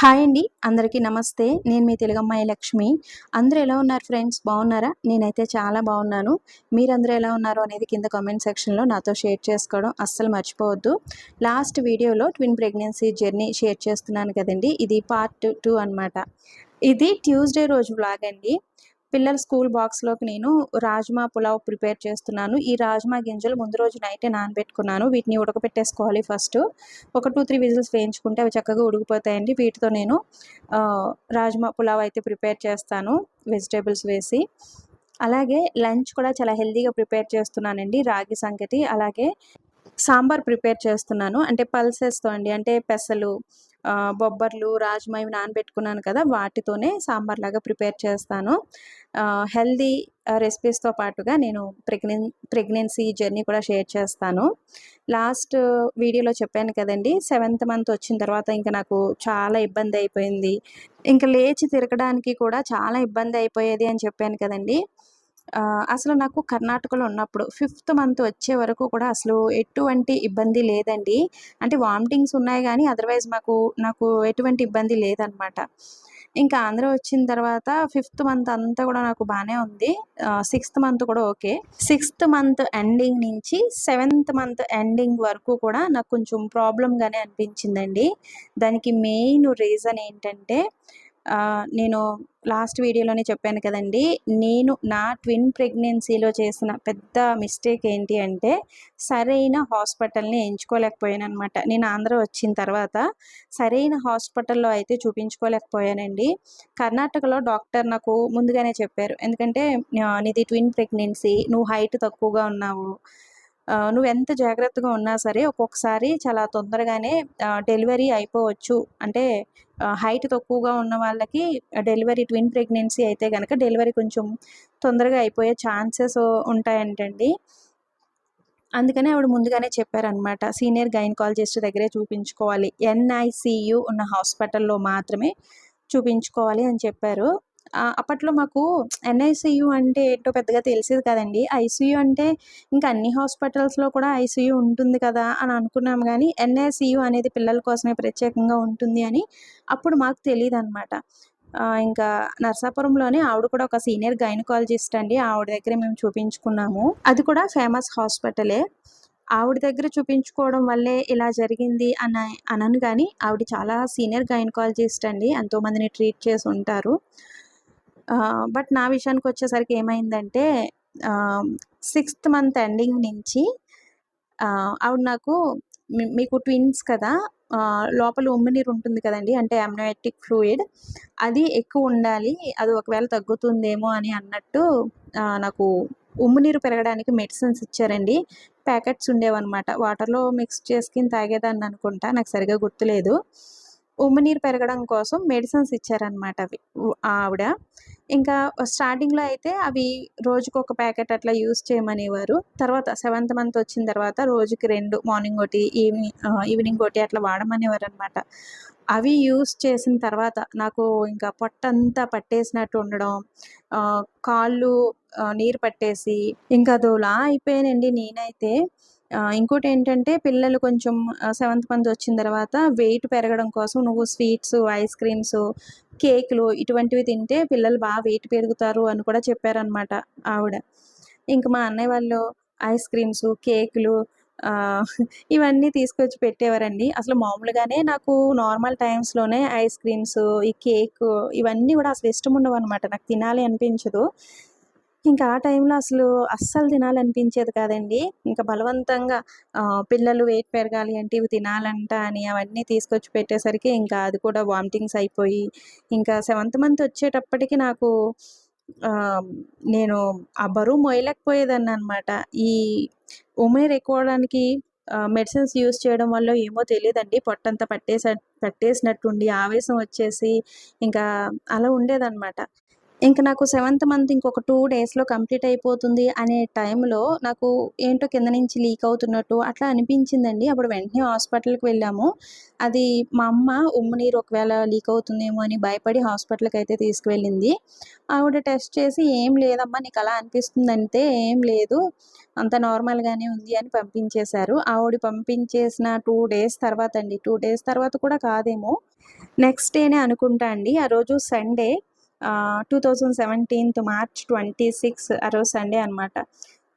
Hi అండి. అందరికీ నమస్తే. నేను మీ తెలుగమ్మాయి లక్ష్మి. అందరూ ఎలా ఉన్నారు ఫ్రెండ్స్? బాగున్నారా? నేనైతే చాలా బాగున్నాను. మీరందరూ ఎలా ఉన్నారు అనేది కింద కామెంట్ సెక్షన్లో నాతో షేర్ చేసుకోవడం అస్సలు మర్చిపోవద్దు. లాస్ట్ వీడియోలో ట్విన్ ప్రెగ్నెన్సీ జర్నీ షేర్ చేస్తున్నాను కదండి. ఇది పార్ట్ టూ అనమాట ఇది ట్యూస్డే రోజు వ్లాగ్ అండి. పిల్లల స్కూల్ బాక్స్లోకి నేను రాజ్మా పులావ్ ప్రిపేర్ చేస్తున్నాను. ఈ రాజ్మా గింజలు ముందు రోజు నైటే నానబెట్టుకున్నాను. వీటిని ఉడకపెట్టేసుకోవాలి ఫస్ట్. ఒక టూ త్రీ విజిల్స్ వేయించుకుంటే అవి చక్కగా ఉడికిపోతాయండి. వీటితో నేను రాజ్మా పులావ్ అయితే ప్రిపేర్ చేస్తాను. వెజిటేబుల్స్ వేసి. అలాగే లంచ్ కూడా చాలా హెల్తీగా ప్రిపేర్ చేస్తున్నానండి. రాగి సంగతి అలాగే సాంబార్ ప్రిపేర్ చేస్తున్నాను. అంటే పల్సెస్తో అండి. అంటే పెసలు బొబ్బర్లు రాజ్మా ఇవి నానబెట్టుకున్నాను కదా వాటితోనే సాంబార్ లాగా ప్రిపేర్ చేస్తాను. హెల్దీ రెసిపీస్తో పాటుగా నేను ప్రెగ్నెన్ ప్రెగ్నెన్సీ జర్నీ కూడా షేర్ చేస్తాను. లాస్ట్ వీడియోలో చెప్పాను కదండి సెవెంత్ మంత్ వచ్చిన తర్వాత ఇంకా నాకు చాలా ఇబ్బంది అయిపోయింది. ఇంకా లేచి తిరగడానికి కూడా చాలా ఇబ్బంది అయిపోయేది అని చెప్పాను కదండి. అసలు నాకు కర్ణాటకలో ఉన్నప్పుడు ఫిఫ్త్ మంత్ వచ్చే వరకు కూడా అసలు ఎటువంటి ఇబ్బంది లేదండి. అంటే వామిటింగ్స్ ఉన్నాయి కానీ అదర్వైజ్ మాకు నాకు ఎటువంటి ఇబ్బంది లేదనమాట. ఇంకా ఆంధ్ర వచ్చిన తర్వాత ఫిఫ్త్ మంత్ అంతా కూడా నాకు బాగానే ఉంది. సిక్స్త్ మంత్ కూడా ఓకే. సిక్స్త్ మంత్ ఎండింగ్ నుంచి సెవెంత్ మంత్ ఎండింగ్ వరకు కూడా నాకు కొంచెం ప్రాబ్లంగానే అనిపించిందండి. దానికి మెయిన్ రీజన్ ఏంటంటే నేను లాస్ట్ వీడియోలోనే చెప్పాను కదండి. నేను నా ట్విన్ ప్రెగ్నెన్సీలో చేసిన పెద్ద మిస్టేక్ ఏంటి అంటే సరైన హాస్పిటల్ని ఎంచుకోలేకపోయాను అనమాట నేను ఆంధ్ర వచ్చిన తర్వాత సరైన హాస్పిటల్లో అయితే చూపించుకోలేకపోయానండి. కర్ణాటకలో డాక్టర్ నాకు ముందుగానే చెప్పారు. ఎందుకంటే ఆ, నీది ట్విన్ ప్రెగ్నెన్సీ నువ్వు హైట్ తక్కువగా ఉన్నావు. నువ్వు ఎంత జాగ్రత్తగా ఉన్నా సరే ఒక్కొక్కసారి చాలా తొందరగానే డెలివరీ అయిపోవచ్చు. అంటే హైట్ తక్కువగా ఉన్న వాళ్ళకి డెలివరీ ట్విన్ ప్రెగ్నెన్సీ అయితే కనుక డెలివరీ కొంచెం తొందరగా అయిపోయే ఛాన్సెస్ ఉంటాయంటండి. అందుకనే ఆవిడ ముందుగానే చెప్పారనమాట సీనియర్ గైనకాలజిస్ట్ దగ్గరే చూపించుకోవాలి. ఎన్ఐసియు ఉన్న హాస్పిటల్లో మాత్రమే చూపించుకోవాలి అని చెప్పారు. అప్పట్లో మాకు ఎన్ఐసియు అంటే ఏంటో పెద్దగా తెలిసేది కదండి. ఐసీయూ అంటే ఇంకా అన్ని హాస్పిటల్స్లో కూడా ఐసీయూ ఉంటుంది కదా అని అనుకున్నాం కానీ ఎన్ఐసియు అనేది పిల్లల కోసమే ప్రత్యేకంగా ఉంటుంది అని అప్పుడు మాకు తెలియదు అనమాట ఇంకా నర్సాపురంలోనే ఆవిడ కూడా ఒక సీనియర్ గైనకాలజిస్ట్ అండి. ఆవిడ దగ్గర మేము చూపించుకున్నాము. అది కూడా ఫేమస్ హాస్పిటలే. ఆవిడ దగ్గర చూపించుకోవడం వల్లే ఇలా జరిగింది అని అనను కానీ ఆవిడ చాలా సీనియర్ గైనకాలజిస్ట్ అండి. ఎంతోమందిని ట్రీట్ చేసి ఉంటారు. బట్ నా విషయానికి వచ్చేసరికి ఏమైందంటే సిక్స్త్ మంత్ ఎండింగ్ నుంచి ఆవిడ నాకు మీకు ట్విన్స్ కదా లోపల ఉమ్మినీరు ఉంటుంది కదండి అంటే అమ్నోయాటిక్ ఫ్లూయిడ్ అది ఎక్కువ ఉండాలి అది ఒకవేళ తగ్గుతుందేమో అని అన్నట్టు నాకు ఉమ్మునీరు పెరగడానికి మెడిసిన్స్ ఇచ్చారండి. ప్యాకెట్స్ ఉండేవన్నమాట. వాటర్లో మిక్స్ చేసుకుని తాగేదాన్ని అనుకుంటా నాకు సరిగా గుర్తులేదు. ఉమ్మనీరు పెరగడం కోసం మెడిసిన్స్ ఇచ్చారనమాట అవి. ఆవిడ. ఇంకా స్టార్టింగ్లో అయితే అవి రోజుకు ఒక ప్యాకెట్ అట్లా యూజ్ చేయమనేవారు. తర్వాత సెవెంత్ మంత్ వచ్చిన తర్వాత రోజుకి రెండు మార్నింగ్ ఒకటి ఈవినింగ్ ఈవినింగ్ ఒకటి అట్లా వాడమనేవారు అనమాట అవి యూస్ చేసిన తర్వాత నాకు ఇంకా పొట్టంతా పట్టేసినట్టు ఉండడం కాళ్ళు నీరు పట్టేసి ఇంకా అదోలా అయిపోయానండి నేనైతే. ఇంకోటి ఏంటంటే పిల్లలు కొంచెం సెవెంత్ మంత్ వచ్చిన తర్వాత వెయిట్ పెరగడం కోసం నువ్వు స్వీట్స్ ఐస్ క్రీమ్స్ కేకులు ఇటువంటివి తింటే పిల్లలు బాగా వెయిట్ పెరుగుతారు అని కూడా చెప్పారనమాట ఆవిడ. ఇంకా మా అన్నయ్య వాళ్ళు ఐస్ క్రీమ్స్ కేకులు ఇవన్నీ తీసుకొచ్చి పెట్టేవారండి. అసలు మామూలుగానే నాకు నార్మల్ టైమ్స్లోనే ఐస్ క్రీమ్స్ ఈ కేక్ ఇవన్నీ కూడా అసలు ఇష్టం ఉండవు అనమాట నాకు తినాలి అనిపించదు. ఇంకా ఆ టైంలో అసలు అస్సలు తినాలనిపించేది కాదండి. ఇంకా బలవంతంగా పిల్లలు వెయిట్ పెరగాలి అంటే ఇవి తినాలంట అని అవన్నీ తీసుకొచ్చి పెట్టేసరికి ఇంకా అది కూడా వామిటింగ్స్ అయిపోయి ఇంకా సెవెంత్ మంత్ వచ్చేటప్పటికి నాకు నేను ఆ బరువు మొయలేకపోయేదాన్ని అనమాట ఈ ఉమెర్ ఎక్కువడానికి మెడిసిన్స్ యూస్ చేయడం వల్ల ఏమో తెలియదండి. పొట్టంతా పట్టేస పట్టేసినట్టుండి ఆవేశం వచ్చేసి ఇంకా అలా ఉండేదన్నమాట. ఇంక నాకు సెవెంత్ మంత్ ఇంకొక టూ డేస్‌లో కంప్లీట్ అయిపోతుంది అనే టైంలో నాకు ఏంటో కింద నుంచి లీక్ అవుతున్నట్టు అట్లా అనిపించిందండి. అప్పుడు వెంటనే హాస్పిటల్‌కి వెళ్ళాము. అది మా అమ్మ ఉమ్ము నీరు ఒకవేళ లీక్ అవుతుందేమో అని భయపడి హాస్పిటల్కి అయితే తీసుకువెళ్ళింది. ఆవిడ టెస్ట్ చేసి "ఏం లేదమ్మా నీకు అలా అనిపిస్తుంది అంటే ఏం లేదు. అంత నార్మల్‌గానే ఉంది" అని పంపించేశారు. ఆవిడ పంపించేసిన టూ డేస్ తర్వాత అండి. టూ డేస్ తర్వాత కూడా కాదేమో నెక్స్ట్ డేనే అనుకుంటా అండి. ఆ రోజు Sunday two thousand seventeenth March 26 ఆ రోజు సండే అనమాట.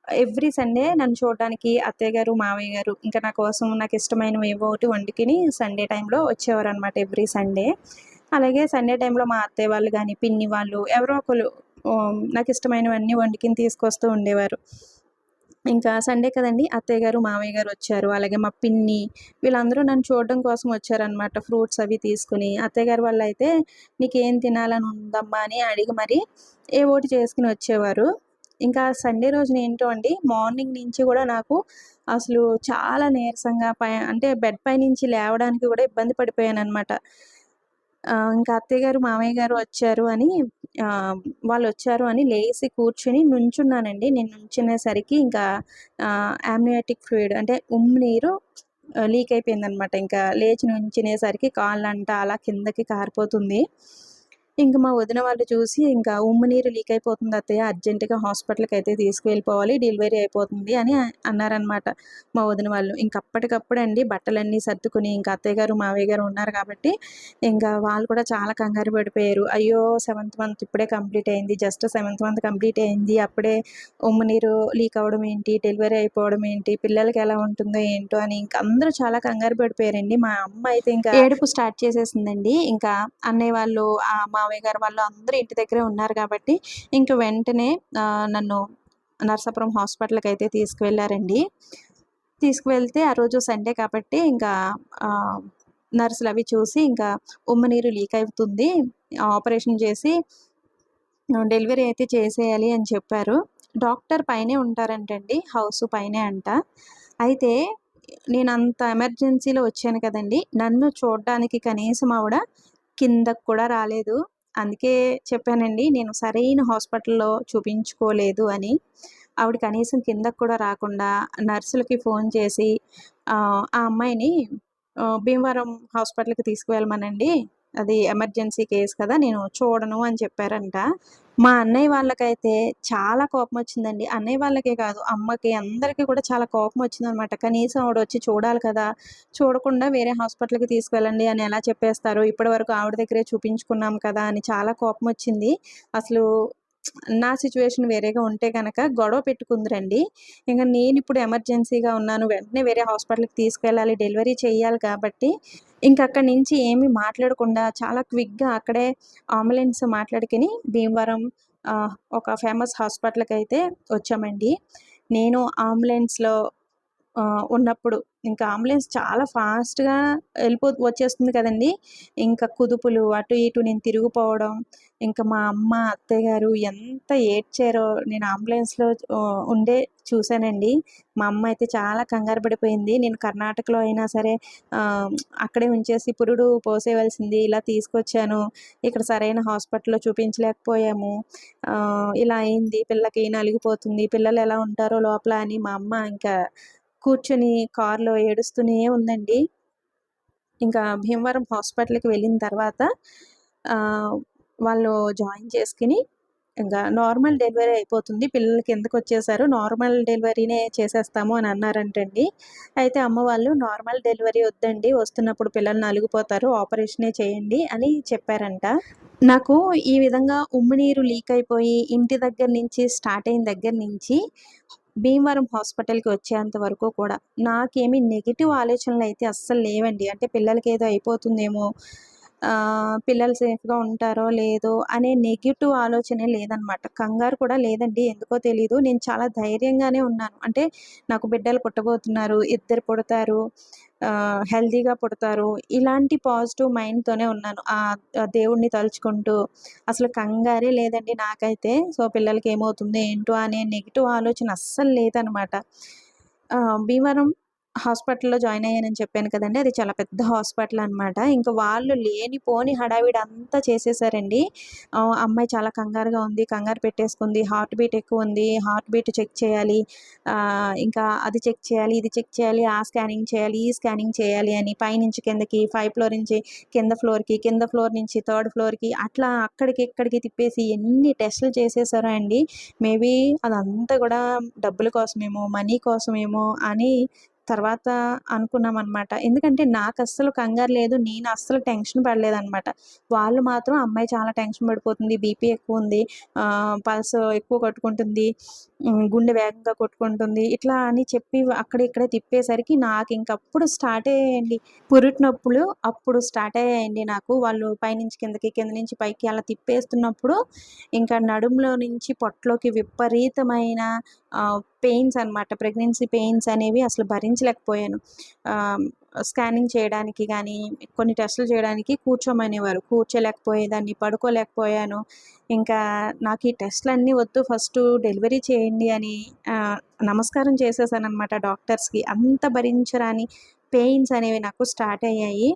ఎవ్రీ సండే నన్ను చూడడానికి అత్తయ్య గారు, మావయ్య గారు ఇంకా నా కోసం నాకు ఇష్టమైనవి ఏవో ఒకటి వండుకొని సండే టైంలో వచ్చేవారనమాట ఎవ్రీ సండే. అలాగే సండే టైంలో మా అత్తయ్య వాళ్ళు కానీ పిన్ని వాళ్ళు ఎవరో ఒకరు నాకు ఇష్టమైనవన్నీ వండుకొని తీసుకొస్తూ ఉండేవారు. ఇంకా సండే కదండీ! అత్తయ్య గారు, మామయ్య గారు వచ్చారు. అలాగే మా పిన్ని వీళ్ళందరూ నన్ను చూడడం కోసం వచ్చారనమాట. ఫ్రూట్స్ అవి తీసుకుని అత్తయ్య గారు నీకు "నీకేం తినాలని ఉందమ్మా" అని అడిగి మరి ఏ ఓటు చేసుకుని వచ్చేవారు. ఇంకా సండే రోజున ఏంటో అండి మార్నింగ్ నుంచి కూడా నాకు అసలు చాలా నీరసంగా పై అంటే బెడ్ పై నుంచి లేవడానికి కూడా ఇబ్బంది పడిపోయాను అనమాట ఇంకా అత్తయ్య గారు, మామయ్య గారు వచ్చారు అని వాళ్ళు వచ్చారు అని లేసి కూర్చుని నుంచున్నానండి. నేను నుంచునేసరికి ఇంకా యామ్నియాటిక్ ఫ్లూయిడ్ అంటే ఉమ్మి నీరు లీక్ అయిపోయిందనమాట. ఇంకా లేచి నుంచునేసరికి కాళ్ళంట అలా కిందకి కారిపోతుంది. ఇంక మా వదిన వాళ్ళు చూసి ఇంకా "ఉమ్ము నీరు లీక్ అయిపోతుంది అత్తయ్య అర్జెంట్‌గా అయితే తీసుకువెళ్ళిపోవాలి. డెలివరీ అయిపోతుంది" అని అన్నారనమాట మా వదిన వాళ్ళు. ఇంక అప్పటికప్పుడండి బట్టలన్నీ సర్దుకొని ఇంకా అత్తయ్య గారు, మావయ్య గారు ఉన్నారు కాబట్టి ఇంకా వాళ్ళు కూడా చాలా కంగారు పడిపోయారు. "అయ్యో! సెవెంత్ మంత్ ఇప్పుడే కంప్లీట్ అయింది. జస్ట్ సెవెంత్ మంత్ కంప్లీట్ అయింది. అప్పుడే ఉమ్ము నీరు లీక్ అవ్వడం ఏంటి? డెలివరీ అయిపోవడం ఏంటి? పిల్లలకి ఎలా ఉంటుందో ఏంటో" అని ఇంకా అందరూ చాలా కంగారు పడిపోయారండి. మా అమ్మ అయితే ఇంకా ఏడుపు స్టార్ట్ చేసేసిందండి. ఇంకా అన్నయ్య వాళ్ళు, మా మావయ్య గారు వాళ్ళు అందరూ ఇంటి దగ్గరే ఉన్నారు కాబట్టి ఇంక వెంటనే నన్ను నర్సాపురం హాస్పిటల్కి అయితే తీసుకువెళ్ళారండి తీసుకువెళ్తే ఆ రోజు సండే కాబట్టి ఇంకా నర్సులు అవి చూసి ఇంకా ఉమ్మనీరు లీక్ అవుతుంది. ఆపరేషన్ చేసి డెలివరీ అయితే చేసేయాలి అని చెప్పారు. డాక్టర్ పైనే ఉంటారంటండి. హౌస్ పైనే అంట. అయితే నేను అంత ఎమర్జెన్సీలో వచ్చాను కదండీ! నన్ను చూడడానికి కనీసం ఆవిడ కిందకి కూడా రాలేదు. అందుకే చెప్పానండి నేను సరైన హాస్పిటల్‌లో చూపించుకోలేదు అని. ఆవిడ కనీసం కిందకు కూడా రాకుండా నర్సులకి ఫోన్ చేసి ఆ అమ్మాయిని భీమవరం హాస్పిటల్‌కి తీసుకువెళ్ళమనండి. అది ఎమర్జెన్సీ కేస్ కదా! నేను చూడను అని చెప్పారంట. మా అన్నయ్య వాళ్ళకైతే చాలా కోపం వచ్చిందండి అన్నయ్య వాళ్ళకే కాదు అమ్మకి అందరికీ కూడా చాలా కోపం కోపమొచ్చిందనమాట. కనీసం ఆవిడొచ్చి చూడాలి కదా! చూడకుండా వేరే హాస్పిటల్‌కి తీసుకువెళ్ళండి అని ఎలా చెప్పేస్తారు? ఇప్పటివరకు ఆవిడ దగ్గరే చూపించుకున్నాం కదా! అని చాలా కోపం వచ్చింది అసలు నా సిచ్యువేషన్ వేరేగా ఉంటే కనుక గొడవ పెట్టుకుందిరండి. నేను ఇప్పుడు ఎమర్జెన్సీగా ఉన్నాను. వెంటనే వేరే హాస్పిటల్‌కి తీసుకెళ్ళాలి. డెలివరీ చేయాలి కాబట్టి ఇంక అక్కడి నుంచి ఏమీ మాట్లాడకుండా చాలా క్విక్‌గా అక్కడే అంబులెన్స్ మాట్లాడుకొని భీమవరం ఒక ఫేమస్ హాస్పిటల్కి అయితే వచ్చామండి. నేను అంబులెన్స్‌లో ఉన్నప్పుడు ఇంకా అంబులెన్స్ చాలా ఫాస్ట్‌గా వెళ్ళిపో వచ్చేస్తుంది కదండీ! ఇంకా కుదుపులు అటు ఇటు నేను తిరిగిపోవడం, ఇంకా మా అమ్మ, అత్తయ్య గారు ఎంత ఏడ్చారో నేను అంబులెన్స్‌లో ఉండే చూసానండి. మా అమ్మ అయితే చాలా కంగారు పడిపోయింది. నేను కర్ణాటకలో అయినా సరే అక్కడే ఉంచేసి పురుడు పోసేయవలసింది. ఇలా తీసుకొచ్చాను. ఇక్కడ సరైన హాస్పిటల్‌లో చూపించలేకపోయాము. ఇలా అయింది. పిల్లకి నలిగిపోతుంది. పిల్లలు ఎలా ఉంటారో లోపల అని మా అమ్మ ఇంకా కూర్చొని కార్‌లో ఏడుస్తూనే ఉందండి. ఇంకా భీమవరం హాస్పిటల్‌కి వెళ్ళిన తర్వాత వాళ్ళు జాయిన్ చేసుకుని ఇంకా నార్మల్ డెలివరీ అయిపోతుంది. పిల్లలు కిందకొచ్చేసారు. నార్మల్ డెలివరీనే చేసేస్తాము అని అన్నారంటండి. అయితే అమ్మ వాళ్ళు నార్మల్ డెలివరీ వద్దండి. వస్తున్నప్పుడు పిల్లలు నలిగిపోతారు. ఆపరేషనే చేయండి అని చెప్పారంట. నాకు ఈ విధంగా ఉమ్ము నీరు లీక్ అయిపోయి ఇంటి దగ్గర నుంచి స్టార్ట్ అయిన దగ్గర నుంచి భీమవరం హాస్పిటల్‌కి వచ్చేంత వరకు కూడా నాకేమి ఆలోచనలు అయితే అస్సలు లేవండి. అంటే పిల్లలకి ఏదో అయిపోతుందేమో, పిల్లలు సేఫ్‌గా ఉంటారో లేదో అనే నెగిటివ్ ఆలోచనే లేదనమాట. కంగారు కూడా లేదండి. ఎందుకో తెలీదు. నేను చాలా ధైర్యంగానే ఉన్నాను. అంటే నాకు బిడ్డలు పుట్టబోతున్నారు. ఇద్దరు పుడతారు. హెల్దీగా పుడతారు. ఇలాంటి పాజిటివ్ మైండ్‌తోనే ఉన్నాను. ఆ దేవుడిని తలుచుకుంటూ అసలు కంగారే లేదండి నాకైతే. సో, పిల్లలకి ఏమవుతుందో ఏంటో అనే నెగిటివ్ ఆలోచన అస్సలు లేదనమాట. ఆహ్, భీమవరం హాస్పిటల్‌లో జాయిన్ అయ్యానని చెప్పాను కదండి అది చాలా పెద్ద హాస్పిటల్ అనమాట. ఇంకా వాళ్ళు లేని పోని హడావిడి అంతా చేసేసారండి. అమ్మాయి చాలా కంగారుగా ఉంది. కంగారు పెట్టేసుకుంది. హార్ట్ బీట్ ఎక్కువ ఉంది హార్ట్ బీట్ చెక్ చేయాలి. ఇంకా అది చెక్ చేయాలి, ఇది చెక్ చేయాలి, ఆ స్కానింగ్ చేయాలి, ఈ స్కానింగ్ చేయాలి అని పైనుంచి కిందకి, ఫైవ్ ఫ్లోర్ నుంచి కింద ఫ్లోర్‌కి, కింద ఫ్లోర్ నుంచి థర్డ్ ఫ్లోర్‌కి అట్లా అక్కడికి, ఇక్కడికి తిప్పేసి ఎన్ని టెస్టులు చేసేసారో అండి. మేబీ అదంతా కూడా డబ్బుల కోసమేమో, మనీ కోసమేమో అని తర్వాత అనుకున్నాం అనమాట ఎందుకంటే నాకు అస్సలు కంగారు లేదు. నేను అస్సలు టెన్షన్ పడలేదనమాట. వాళ్ళు మాత్రం అమ్మాయి చాలా టెన్షన్ పడిపోతుంది. బీపీ ఎక్కువ ఉంది పల్స్ ఎక్కువ కొట్టుకుంటుంది. గుండె వేగంగా కొట్టుకుంటుంది. ఇట్లా అని చెప్పి అక్కడ ఇక్కడే తిప్పేసరికి నాకు ఇంకప్పుడు స్టార్ట్ అయ్యాయండి. పురిటి నొప్పులు అప్పుడు స్టార్ట్ అయ్యాయండి నాకు. వాళ్ళు పైనుంచి కిందకి, కింద నుంచి పైకి అలా తిప్పేస్తున్నప్పుడు ఇంకా నడుములో నుంచి పొట్టలోకి విపరీతమైన పెయిన్స్ అనమాట. ప్రెగ్నెన్సీ పెయిన్స్ అనేవి అసలు భరించలేకపోయాను. స్కానింగ్ చేయడానికి కానీ కొన్ని టెస్టులు చేయడానికి కూర్చోమనేవారు. కూర్చోలేకపోయేదాన్ని, పడుకోలేకపోయాను. ఇంకా నాకు ఈ టెస్టులన్నీ వద్దు ఫస్ట్ డెలివరీ చేయండి అని నమస్కారం నమస్కారం చేసేసాననమాట డాక్టర్స్‌కి. అంత భరించరాని పెయిన్స్ అనేవి నాకు స్టార్ట్ అయ్యాయి.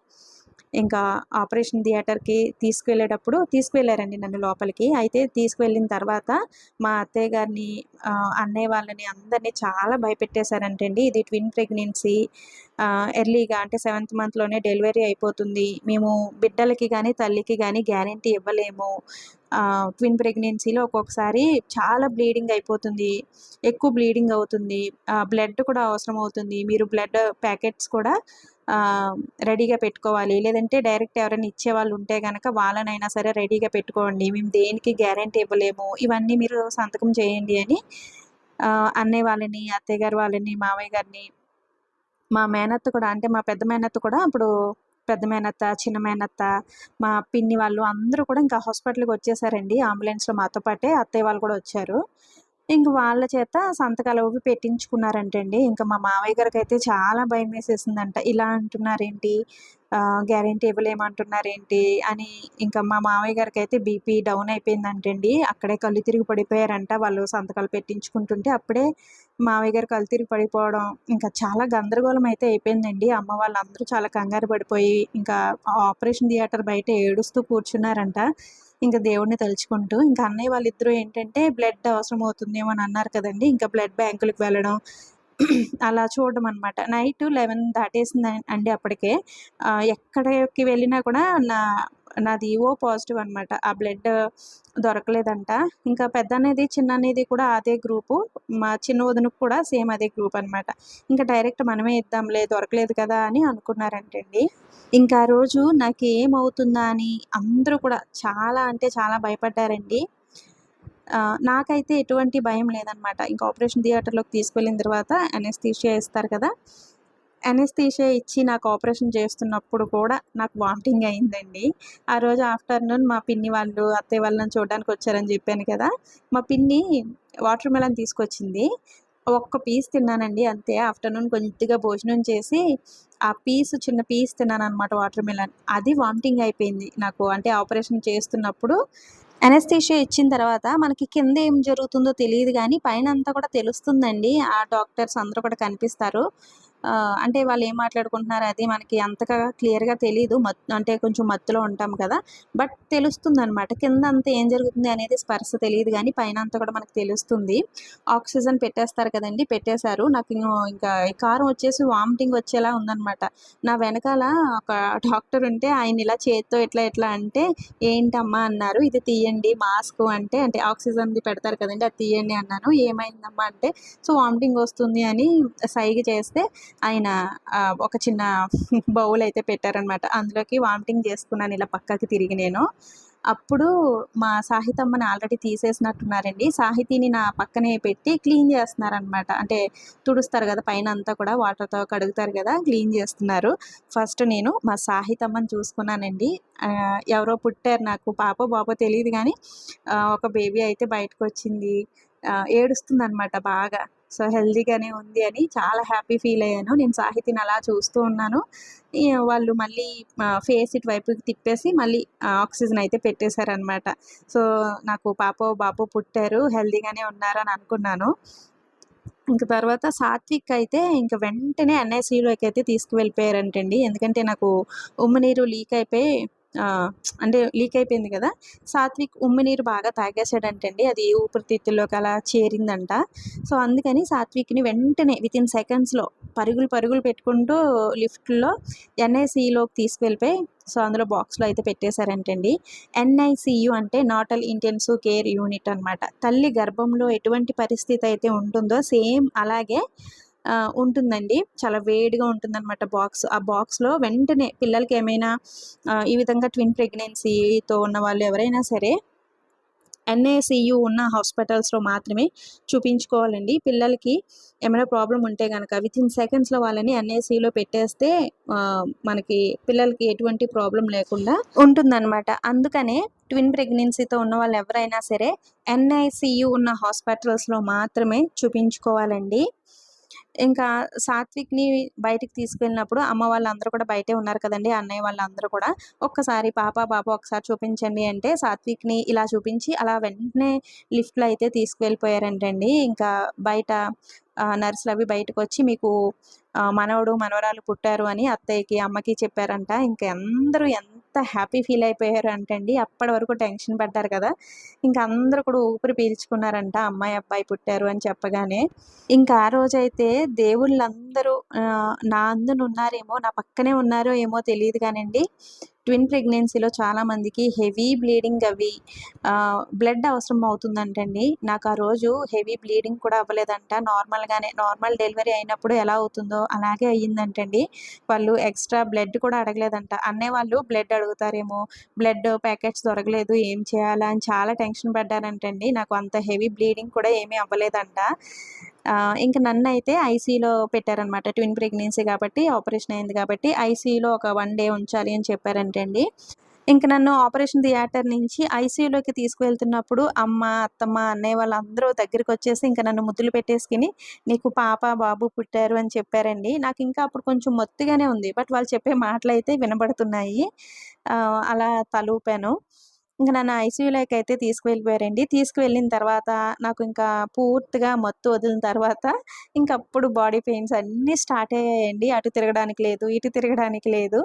ఇంకా ఆపరేషన్ థియేటర్‌కి తీసుకువెళ్ళేటప్పుడు తీసుకువెళ్ళారండి నన్ను లోపలికి. అయితే తీసుకువెళ్ళిన తర్వాత మా అత్తయ్య గారిని, అన్నయ్య వాళ్ళని అందరిని చాలా భయపెట్టేశారంటండి ఇది ట్విన్ ప్రెగ్నెన్సీ ఎర్లీగా అంటే సెవెంత్ మంత్‌లోనే డెలివరీ అయిపోతుంది. మేము బిడ్డలకి కానీ తల్లికి కానీ గ్యారంటీ ఇవ్వలేము. ట్విన్ ప్రెగ్నెన్సీలో ఒక్కొక్కసారి చాలా బ్లీడింగ్ అయిపోతుంది. ఎక్కువ బ్లీడింగ్ అవుతుంది. బ్లడ్ కూడా అవసరం అవుతుంది. మీరు బ్లడ్ ప్యాకెట్స్ కూడా రెడీగా పెట్టుకోవాలి. లేదంటే డైరెక్ట్ ఎవరైనా ఇచ్చేవాళ్ళు ఉంటే కనుక వాళ్ళనైనా సరే రెడీగా పెట్టుకోండి. మేము దేనికి గ్యారంటీ ఇవ్వలేము. ఇవన్నీ మీరు సంతకం చేయండి అని అన్నయ్య వాళ్ళని, అత్తయ్య గారు వాళ్ళని, మావయ్య గారిని మా మేనత్త కూడా అంటే మా పెద్ద మేనత్త కూడా అప్పుడు పెద్ద మేనత్త, చిన్న మేనత్త, మా పిన్ని వాళ్ళు అందరూ కూడా ఇంకా హాస్పిటల్‌కి వచ్చేసారండి. అంబులెన్స్‌లో మాతో పాటే అత్తయ్య వాళ్ళు కూడా వచ్చారు. ఇంక వాళ్ళ చేత సంతకాలు అవి పెట్టించుకున్నారంటండి. ఇంకా మా మావయ్య గారికైతే చాలా భయం వేసేసిందంట ఇలా అంటున్నారేంటి? గ్యారెంటీ గ్యారంటీ ఇవ్వలేమంటున్నారేంటి? అని ఇంకా మా మావయ్య గారికైతే బీపీ డౌన్ అయిపోయిందంటండి. అక్కడే కళ్ళు తిరిగి పడిపోయారంట. వాళ్ళు సంతకాలు పెట్టించుకుంటుంటే అప్పుడే మావయ్య గారు కళ్ళు తిరిగి పడిపోవడం, ఇంకా చాలా గందరగోళం అయితే అయిపోయిందండి. అమ్మ వాళ్ళందరూ చాలా కంగారు పడిపోయి ఇంకా ఆపరేషన్ థియేటర్ బయట ఏడుస్తూ కూర్చున్నారంట. ఇంకా దేవుడిని తలుచుకుంటూ. ఇంకా అన్నయ్య వాళ్ళిద్దరూ ఏంటంటే బ్లడ్ అవసరం అవుతుందేమో అని అన్నారు కదండీ! ఇంకా బ్లడ్ బ్యాంకులకు వెళ్ళడం అలా చూడడం అనమాట. నైట్ 11 దాటేసింది అండి అప్పటికే. ఎక్కడికి వెళ్ళినా కూడా నా నాది ఓ పాజిటివ్ అనమాట. ఆ బ్లడ్ దొరకలేదంట. ఇంకా పెద్ద అనేది చిన్న అనేది కూడా అదే గ్రూపు. మా చిన్న వదనకు కూడా సేమ్ అదే గ్రూప్ అనమాట. ఇంకా డైరెక్ట్ మనమే ఇద్దాంలే దొరకలేదు కదా! అని అనుకున్నారంటండి. ఇంకా ఆ రోజు నాకేమవుతుందా అని అందరూ కూడా చాలా అంటే చాలా భయపడ్డారండి. నాకైతే ఎటువంటి భయం లేదనమాట. ఇంకా ఆపరేషన్ థియేటర్‌లోకి తీసుకెళ్ళిన తర్వాత అనెస్థీషియా ఇస్తారు కదా! అనెస్థీషియా ఇచ్చి నాకు ఆపరేషన్ చేస్తున్నప్పుడు కూడా నాకు వామిటింగ్ అయిందండి. ఆ రోజు ఆఫ్టర్‌నూన్ మా పిన్ని వాళ్ళు, అత్తయ్య వాళ్ళని చూడడానికి వచ్చారని చెప్పాను కదా! మా పిన్ని వాటర్ మెలన్ తీసుకొచ్చింది. ఒక్క పీస్ తిన్నానండి అంతే. ఆఫ్టర్‌నూన్ కొద్దిగా భోజనం చేసి, ఆ పీస్ చిన్న పీస్ తిన్నాననమాట వాటర్ మెలన్. అది వామిటింగ్ అయిపోయింది నాకు. అంటే ఆపరేషన్ చేస్తున్నప్పుడు అనెస్థీషియా ఇచ్చిన తర్వాత మనకి కింద ఏం జరుగుతుందో తెలియదు కానీ పైన అంతా కూడా తెలుస్తుందండి. ఆ డాక్టర్స్ అందరూ కూడా కనిపిస్తారు. అంటే వాళ్ళు ఏం మాట్లాడుకుంటున్నారు అది మనకి అంతగా క్లియర్‌గా తెలియదు మత్ అంటే కొంచెం మత్తులో ఉంటాం కదా! బట్ తెలుస్తుంది అనమాట కింద అంతా ఏం జరుగుతుంది అనేది స్పర్శ తెలియదు కానీ పైన అంతా కూడా మనకు తెలుస్తుంది. ఆక్సిజన్ పెట్టేస్తారు కదండి పెట్టేశారు. నాకు ఇంకా ఈ కారం వచ్చేసి వామిటింగ్ వచ్చేలా ఉందనమాట. నా వెనకాల ఒక డాక్టర్ ఉంటే ఆయన ఇలా చేత్తో ఇట్లా ఇట్లా అంటే, "ఏంటమ్మా" అన్నారు. "ఇది తీయండి మాస్క్ అంటే, అంటే ఆక్సిజన్‌ది పెడతారు కదండి అది తీయండి అన్నాను. "ఏమైందమ్మా" అంటే, సో వామిటింగ్ వస్తుంది అని సైగ చేస్తే ఆయన ఒక చిన్న బౌల్ అయితే పెట్టారనమాట. అందులోకి వామిటింగ్ చేసుకున్నాను ఇలా పక్కకి తిరిగి నేను. అప్పుడు మా సాహితమ్మని ఆల్రెడీ తీసేసినట్టున్నారండి. సాహితీని నా పక్కనే పెట్టి క్లీన్ చేస్తున్నారనమాట. అంటే తుడుస్తారు కదా! పైన అంతా కూడా వాటర్‌తో కడుగుతారు కదా! క్లీన్ చేస్తున్నారు. ఫస్ట్ నేను మా సాహితమ్మని చూసుకున్నానండి. ఎవరో పుట్టారు నాకు పాప బాబో తెలియదు కానీ ఒక బేబీ అయితే బయటకొచ్చింది. ఏడుస్తుంది ఏడుస్తుందనమాట బాగా. సో, హెల్దీగానే ఉంది అని చాలా హ్యాపీ ఫీల్ అయ్యాను. నేను సాహితిని అలా చూస్తూ ఉన్నాను. వాళ్ళు మళ్ళీ ఫేస్ ఇటువైపుకి తిప్పేసి మళ్ళీ ఆక్సిజన్ అయితే పెట్టేశారనమాట. సో, నాకు పాప బాబో పుట్టారు. హెల్దీగానే ఉన్నారని అనుకున్నాను. ఇంక తర్వాత సాత్విక్ అయితే ఇంక వెంటనే ఎన్ఐసీలోకి అయితే తీసుకువెళ్ళిపోయారంటండి ఎందుకంటే నాకు ఉమ్మ నీరు లీక్ అయిపోయి అంటే లీక్ అయిపోయింది కదా. సాత్విక్ ఉమ్మి నీరు బాగా తాగేసాడంటండి అది ఊపిరితిత్తుల్లోకి అలా చేరిందంట. సో అందుకని సాత్విక్ని వెంటనే విత్ ఇన్ సెకండ్స్లో పరుగులు పరుగులు పెట్టుకుంటూ లిఫ్ట్లో ఎన్ఐసిలోకి తీసుకెళ్ళిపోయి సో అందులో బాక్స్లో అయితే పెట్టేశారంటండి. ఎన్ఐసియు అంటే నాటల్ ఇంటెన్సివ్ కేర్ యూనిట్ అన్నమాట. తల్లి గర్భంలో ఎటువంటి పరిస్థితి అయితే ఉంటుందో సేమ్ అలాగే ఉంటుందండి. చాలా వేడిగా ఉంటుందన్నమాట బాక్స్. ఆ బాక్స్లో వెంటనే పిల్లలకి ఏమైనా ఈ విధంగా ట్విన్ ప్రెగ్నెన్సీతో ఉన్న వాళ్ళు ఎవరైనా సరే ఎన్ఏసియు ఉన్న హాస్పిటల్స్లో మాత్రమే చూపించుకోవాలండి. పిల్లలకి ఏమైనా ప్రాబ్లం ఉంటే కనుక విత్ ఇన్ సెకండ్స్లో వాళ్ళని ఎన్ఏసీలో పెట్టేస్తే మనకి పిల్లలకి ఎటువంటి ప్రాబ్లం లేకుండా ఉంటుందన్నమాట. అందుకనే ట్విన్ ప్రెగ్నెన్సీతో ఉన్న వాళ్ళు ఎవరైనా సరే ఎన్ఐసియు ఉన్న హాస్పిటల్స్లో మాత్రమే చూపించుకోవాలండి. ఇంకా సాత్విక్ని బయటికి తీసుకెళ్ళినప్పుడు అమ్మ వాళ్ళందరూ కూడా బయటే ఉన్నారు కదండి అన్నయ్య వాళ్ళందరూ కూడా. ఒక్కసారి పాప పాప ఒకసారి చూపించండి అంటే సాత్విక్ని ఇలా చూపించి అలా వెంటనే లిఫ్ట్లో అయితే తీసుకువెళ్ళిపోయారంటండి ఇంకా బయట నర్సులు అవి బయటకు వచ్చి మీకు మనవడు మనవరాలు పుట్టారు అని అత్తయ్యకి అమ్మకి చెప్పారంట. ఇంకా అందరూ ఎంత హ్యాపీ ఫీల్ అయిపోయారు అంటండి అప్పటి వరకు టెన్షన్ పడ్డారు కదా. ఇంకా అందరూ కూడా ఊపిరి పీల్చుకున్నారంట అమ్మాయి అబ్బాయి పుట్టారు అని చెప్పగానే. ఇంకా ఆ రోజైతే దేవుళ్ళందరూ నా అందునున్నారేమో నా పక్కనే ఉన్నారో ఏమో తెలియదు కానండి. ట్విన్ ప్రెగ్నెన్సీలో చాలా మందికి హెవీ బ్లీడింగ్ అవి బ్లడ్ అవసరం అవుతుందంటండి. నాకు ఆ రోజు హెవీ బ్లీడింగ్ కూడా అవ్వలేదంట. నార్మల్గానే నార్మల్ డెలివరీ అయినప్పుడు ఎలా అవుతుందో అలాగే అయ్యిందంటండి. వాళ్ళు ఎక్స్ట్రా బ్లడ్ కూడా అడగలేదంట. అన్నే వాళ్ళు బ్లడ్ అడుగుతారేమో బ్లడ్ ప్యాకెట్స్ దొరకలేదు ఏం చేయాలా? అని చాలా టెన్షన్ పడ్డారంటండి. నాకు అంత హెవీ బ్లీడింగ్ కూడా ఏమీ అవ్వలేదంట. ఇంకా నన్ను అయితే ఐసీలో పెట్టారనమాట ట్విన్ ప్రెగ్నెన్సీ కాబట్టి ఆపరేషన్ అయింది కాబట్టి ఐసీలో ఒక వన్ డే ఉంచాలి అని చెప్పారంటండి. ఇంకా నన్ను ఆపరేషన్ థియేటర్ నుంచి ఐసీయూలోకి తీసుకువెళ్తున్నప్పుడు అమ్మ అత్తమ్మ అన్నయ్య వాళ్ళందరూ దగ్గరికి వచ్చేసి ఇంకా నన్ను ముద్దులు పెట్టేసుకుని నీకు పాప బాబు పుట్టారు అని చెప్పారండి. నాకు ఇంకా అప్పుడు కొంచెం మొత్తుగానే ఉంది. బట్ వాళ్ళు చెప్పే మాటలు అయితే వినబడుతున్నాయి అలా తలూపాను. ఇంకా నన్ను ఐసీయూలోకి అయితే తీసుకువెళ్ళిపోయారండి. తీసుకువెళ్ళిన తర్వాత నాకు ఇంకా పూర్తిగా మత్తు వదిలిన తర్వాత ఇంకప్పుడు బాడీ పెయిన్స్ అన్నీ స్టార్ట్ అయ్యాయండి. అటు తిరగడానికి లేదు ఇటు తిరగడానికి లేదు.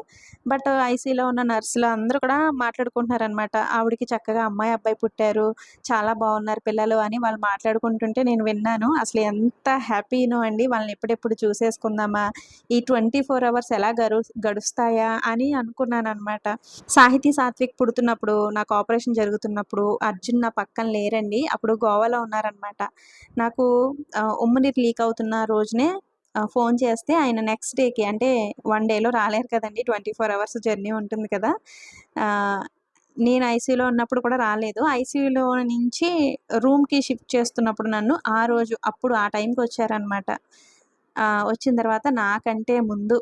బట్ ఐసీలో ఉన్న నర్సులు అందరూ కూడా మాట్లాడుకుంటున్నారనమాట ఆవిడకి చక్కగా అమ్మాయి అబ్బాయి పుట్టారు చాలా బాగున్నారు పిల్లలు అని వాళ్ళు మాట్లాడుకుంటుంటే నేను విన్నాను. అసలు ఎంత హ్యాపీనో అండి. వాళ్ళని ఎప్పుడెప్పుడు చూసేసుకుందామా? ఈ ట్వంటీ ఫోర్ అవర్స్ ఎలా గడు గడుస్తాయా అని అనుకున్నాను అనమాట సాహితీ సాత్విక్ పుడుతున్నప్పుడు నాకు ఆపరేషన్ జరుగుతున్నప్పుడు అర్జున్ నా పక్కన లేరండి. అప్పుడు గోవాలో ఉన్నారనమాట. నాకు ఉమ్మనీరు లీక్ అవుతున్న రోజునే ఫోన్ చేస్తే ఆయన నెక్స్ట్ డేకి అంటే వన్ డేలో రాలేరు కదండి ట్వంటీ ఫోర్ అవర్స్ జర్నీ ఉంటుంది కదా. నేను ఐసీయూలో ఉన్నప్పుడు కూడా రాలేదు. ఐసీయూలో నుంచి రూమ్కి షిఫ్ట్ చేస్తున్నప్పుడు నన్ను ఆ రోజు అప్పుడు ఆ టైంకి వచ్చారనమాట. వచ్చిన తర్వాత నాకంటే ముందు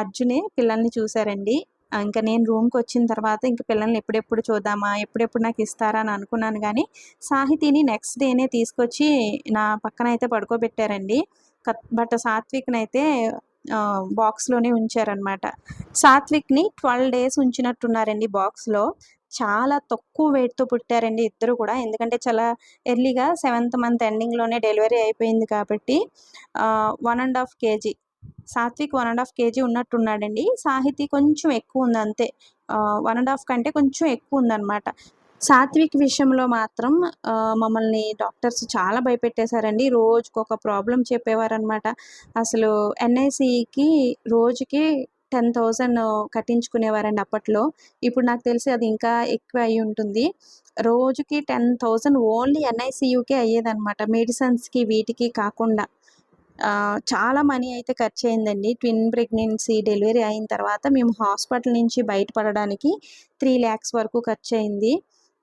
అర్జునే పిల్లల్ని చూశారండి. ఇంకా నేను రూమ్కి వచ్చిన తర్వాత ఇంక పిల్లల్ని ఎప్పుడెప్పుడు చూద్దామా ఎప్పుడెప్పుడు నాకు ఇస్తారా అని అనుకున్నాను కానీ సాహితీని నెక్స్ట్ డేనే తీసుకొచ్చి నా పక్కన అయితే పడుకోబెట్టారండి. కత్- బట్ సాత్విక్ని అయితే బాక్స్లోనే ఉంచారనమాట. సాత్విక్ని ట్వెల్వ్ డేస్ ఉంచినట్టున్నారండి బాక్స్లో. చాలా తక్కువ వెయిట్తో పుట్టారండి ఇద్దరు కూడా. ఎందుకంటే చాలా ఎర్లీగా సెవెంత్ మంత్ ఎండింగ్లోనే డెలివరీ అయిపోయింది కాబట్టి one and half kg. Satvik one and half kg ఉన్నట్టున్నాడండి. Sahithi కొంచెం ఎక్కువ ఉంది అంతే వన్ అండ్ హాఫ్ కంటే కొంచెం ఎక్కువ ఉందన్నమాట. సాత్విక్ విషయంలో మాత్రం మమ్మల్ని డాక్టర్స్ చాలా భయపెట్టేశారండి. రోజుకు ఒక ప్రాబ్లం చెప్పేవారనమాట అసలు ఎన్ఐసికి రోజుకి టెన్ థౌజండ్ కట్టించుకునేవారండి అప్పట్లో. ఇప్పుడు నాకు తెలిసి అది ఇంకా ఎక్కువ అయి ఉంటుంది. రోజుకి టెన్ థౌజండ్ ఓన్లీ ఎన్ఐసియుకే అయ్యేదన్నమాట. మెడిసిన్స్కి వీటికి కాకుండా. చాలా మనీ అయితే ఖర్చు అయిందండి. ట్విన్ ప్రెగ్నెన్సీ డెలివరీ అయిన తర్వాత మేము హాస్పిటల్ నుంచి బయటపడడానికి త్రీ ల్యాక్స్ వరకు ఖర్చు అయింది.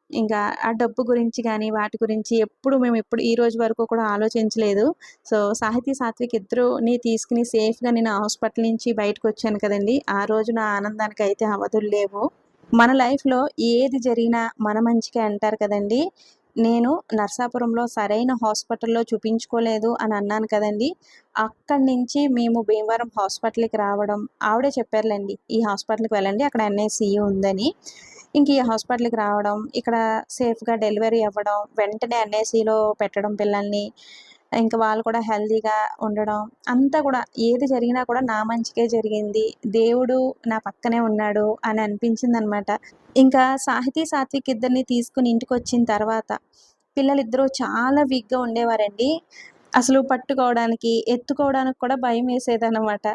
ఇంకా ఆ డబ్బు గురించి కానీ వాటి గురించి ఎప్పుడు మేము ఎప్పుడు ఈ రోజు వరకు కూడా ఆలోచించలేదు. సో సాహితీ సాత్విక్ ఇద్దరుని తీసుకుని సేఫ్గా నేను హాస్పిటల్ నుంచి బయటకు వచ్చాను కదండి. ఆ రోజు నా ఆనందానికి అయితే అవధులు లేవు. మన లైఫ్లో ఏది జరిగినా మన మంచికే అంటారు కదండి. నేను నర్సాపురంలో సరైన హాస్పిటల్లో చూపించుకోలేదు అని అన్నాను కదండి. అక్కడి నుంచి మేము భీమవరం హాస్పిటల్కి రావడం ఆవిడే చెప్పారులేండి ఈ హాస్పిటల్కి వెళ్ళండి అక్కడ ఎన్ఐసియు ఉందని. ఇంక ఈ హాస్పిటల్కి రావడం ఇక్కడ సేఫ్గా డెలివరీ అవ్వడం వెంటనే ఎన్ఐసిలో పెట్టడం పిల్లల్ని ఇంకా వాళ్ళు కూడా హెల్తీగా ఉండడం అంతా కూడా ఏది జరిగినా కూడా నా మంచికే జరిగింది. దేవుడు నా పక్కనే ఉన్నాడు అని అనిపించింది అనమాట ఇంకా సాహితీ సాత్విక్ ఇద్దరిని తీసుకుని ఇంటికి వచ్చిన తర్వాత పిల్లలిద్దరూ చాలా వీక్గా ఉండేవారండి. అసలు పట్టుకోవడానికి ఎత్తుకోవడానికి కూడా భయం వేసేదనమాట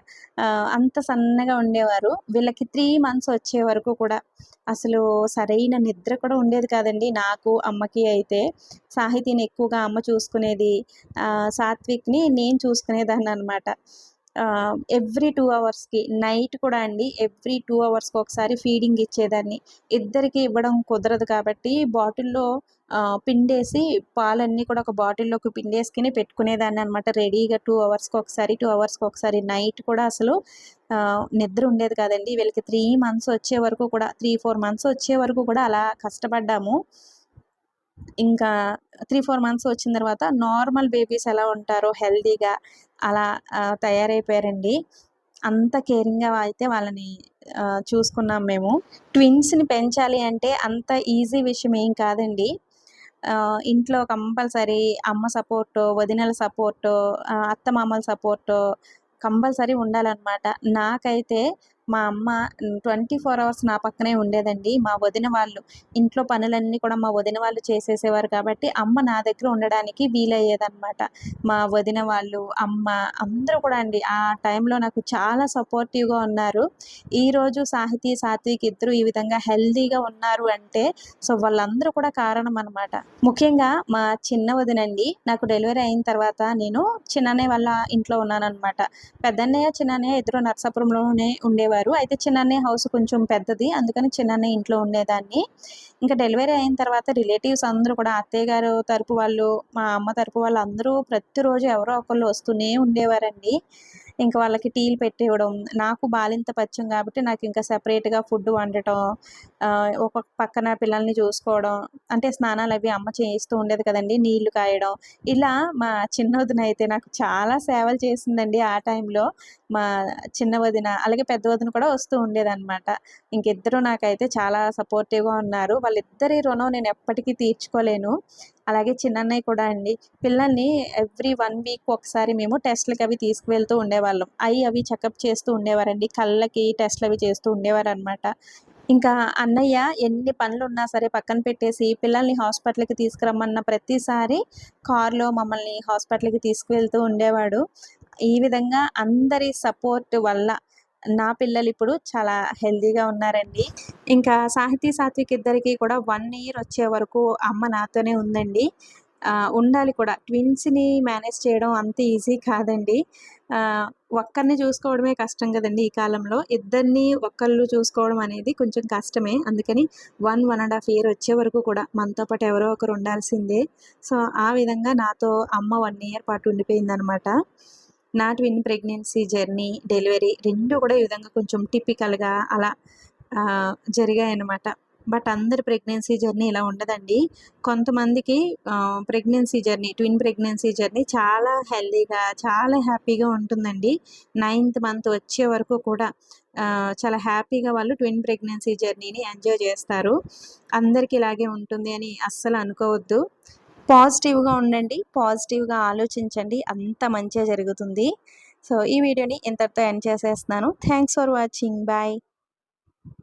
అంత సన్నగా ఉండేవారు. వీళ్ళకి త్రీ మంత్స్ వచ్చే వరకు కూడా అసలు సరైన నిద్ర కూడా ఉండేది కాదండి. నాకు అమ్మకి అయితే సాహితీని ఎక్కువగా అమ్మ చూసుకునేది సాత్విక్ని నేను చూసుకునేదాన్ని అనమాట ఎవ్రీ టూ అవర్స్కి నైట్ కూడా అండి ఎవ్రీ టూ అవర్స్కి ఒకసారి ఫీడింగ్ ఇచ్చేదాన్ని. ఇద్దరికి ఇవ్వడం కుదరదు కాబట్టి బాటిల్లో పిండేసి పాలన్నీ కూడా ఒక బాటిల్లోకి పిండేసుకుని పెట్టుకునేదాన్ని అనమాట రెడీగా టూ అవర్స్కి ఒకసారి టూ అవర్స్కి ఒకసారి. నైట్ కూడా అసలు నిద్ర ఉండేది కాదండి. వీళ్ళకి త్రీ మంత్స్ వచ్చే వరకు కూడా త్రీ ఫోర్ మంత్స్ వచ్చే వరకు కూడా అలా కష్టపడ్డాము. ఇంకా త్రీ ఫోర్ మంత్స్ వచ్చిన తర్వాత నార్మల్ బేబీస్ ఎలా ఉంటారో హెల్దీగా అలా తయారైపోయారండి. అంత కేరింగ్గా అయితే వాళ్ళని చూసుకున్నాం మేము. ట్విన్స్ని పెంచాలి అంటే అంత ఈజీ విషయం ఏం కాదండి. ఇంట్లో కంపల్సరీ అమ్మ సపోర్టు వదినల సపోర్టు అత్తమామల సపోర్టు కంపల్సరీ ఉండాలన్నమాట. నాకైతే మా అమ్మ ట్వంటీ ఫోర్ అవర్స్ నా పక్కనే ఉండేదండి. మా వదిన వాళ్ళు ఇంట్లో పనులన్నీ కూడా మా వదిన వాళ్ళు చేసేసేవారు కాబట్టి అమ్మ నా దగ్గర ఉండడానికి వీలయ్యేదన్నమాట. మా వదిన వాళ్ళు అమ్మ అందరూ కూడా అండి ఆ టైంలో నాకు చాలా సపోర్టివ్గా ఉన్నారు. ఈరోజు సాహితీ సాత్విక్ ఇద్దరు ఈ విధంగా హెల్దీగా ఉన్నారు అంటే సో వాళ్ళందరూ కూడా కారణం అనమాట ముఖ్యంగా మా చిన్న వదినండి నాకు డెలివరీ అయిన తర్వాత నేను చిన్ననే వాళ్ళ ఇంట్లో ఉన్నానన్నమాట. పెద్దన్నయ్య చిన్నన్నయ్య ఇద్దరు నర్సాపురంలోనే ఉండేవారు. ఉండేవారు అయితే చిన్నన్నయ్య హౌస్ కొంచెం పెద్దది. అందుకని చిన్నన్నయ్య ఇంట్లో ఉండేదాన్ని. ఇంకా డెలివరీ అయిన తర్వాత రిలేటివ్స్ అందరూ కూడా అత్తయ్య గారు తరపు వాళ్ళు మా అమ్మ తరపు వాళ్ళు అందరూ ప్రతిరోజు ఎవరో ఒకళ్ళు వస్తూనే ఉండేవారండి. ఇంకా వాళ్ళకి టీలు పెట్టివ్వడం నాకు బాలింత పచ్చం కాబట్టి నాకు ఇంకా సపరేట్గా ఫుడ్ వండటం ఒక పక్కన పిల్లల్ని చూసుకోవడం అంటే స్నానాలు అవి అమ్మ చేయిస్తూ ఉండేది కదండి నీళ్ళు కాయడం. ఇలా మా చిన్న వదిన అయితే నాకు చాలా సేవలు చేసిందండి ఆ టైంలో. మా చిన్న వదిన అలాగే పెద్ద వదిన కూడా వస్తూ ఉండేదన్నమాట. ఇంకిద్దరూ నాకైతే చాలా సపోర్టివ్గా ఉన్నారు. వాళ్ళిద్దరి రుణం నేను ఎప్పటికీ తీర్చుకోలేను. అలాగే చిన్నన్నయ్య కూడా అండి. పిల్లల్ని ఎవ్రీ వన్ వీక్ ఒకసారి మేము టెస్ట్లకి అవి తీసుకువెళ్తూ ఉండేవాళ్ళం. అవి అవి చెకప్ చేస్తూ ఉండేవారండి. కళ్ళకి టెస్ట్లు అవి చేస్తూ ఉండేవారు అనమాట ఇంకా అన్నయ్య ఎన్ని పనులు ఉన్నా సరే పక్కన పెట్టేసి పిల్లల్ని హాస్పిటల్కి తీసుకురమ్మన్న ప్రతిసారి కారులో మమ్మల్ని హాస్పిటల్కి తీసుకువెళ్తూ ఉండేవాడు. ఈ విధంగా అందరి సపోర్ట్ వల్ల నా పిల్లలు ఇప్పుడు చాలా హెల్దీగా ఉన్నారండి. ఇంకా సాహితీ సాత్విక్ ఇద్దరికి కూడా వన్ ఇయర్ వచ్చే వరకు అమ్మ నాతోనే ఉందండి. ఉండాలి కూడా. ట్విన్స్ని మేనేజ్ చేయడం అంత ఈజీ కాదండి. ఒక్కరిని చూసుకోవడమే కష్టం కదండి ఈ కాలంలో. ఇద్దరిని ఒక్కళ్ళు చూసుకోవడం అనేది కొంచెం కష్టమే. అందుకని one one and half year వచ్చే వరకు కూడా మనతో పాటు ఎవరో ఒకరు ఉండాల్సిందే. సో ఆ విధంగా నాతో అమ్మ వన్ ఇయర్ పాటు ఉండిపోయిందనమాట నా ట్విన్ ప్రెగ్నెన్సీ జర్నీ డెలివరీ రెండు కూడా ఈ విధంగా కొంచెం టిపికల్గా అలా జరిగాయి అనమాట బట్ అందరి ప్రెగ్నెన్సీ జర్నీ ఇలా ఉండదండి. కొంతమందికి pregnancy journey twin pregnancy journey చాలా హెల్దీగా చాలా హ్యాపీగా ఉంటుందండి. నైన్త్ మంత్ వచ్చే వరకు కూడా చాలా హ్యాపీగా వాళ్ళు ట్విన్ ప్రెగ్నెన్సీ జర్నీని ఎంజాయ్ చేస్తారు. అందరికీ ఇలాగే ఉంటుంది అని అస్సలు అనుకోవద్దు. పాజిటివ్గా ఉండండి పాజిటివ్గా ఆలోచించండి అంత మంచిగా జరుగుతుంది. సో ఈ వీడియోని ఇంతటితో ఎండ్ చేసేస్తున్నాను. Thanks for watching. బాయ్.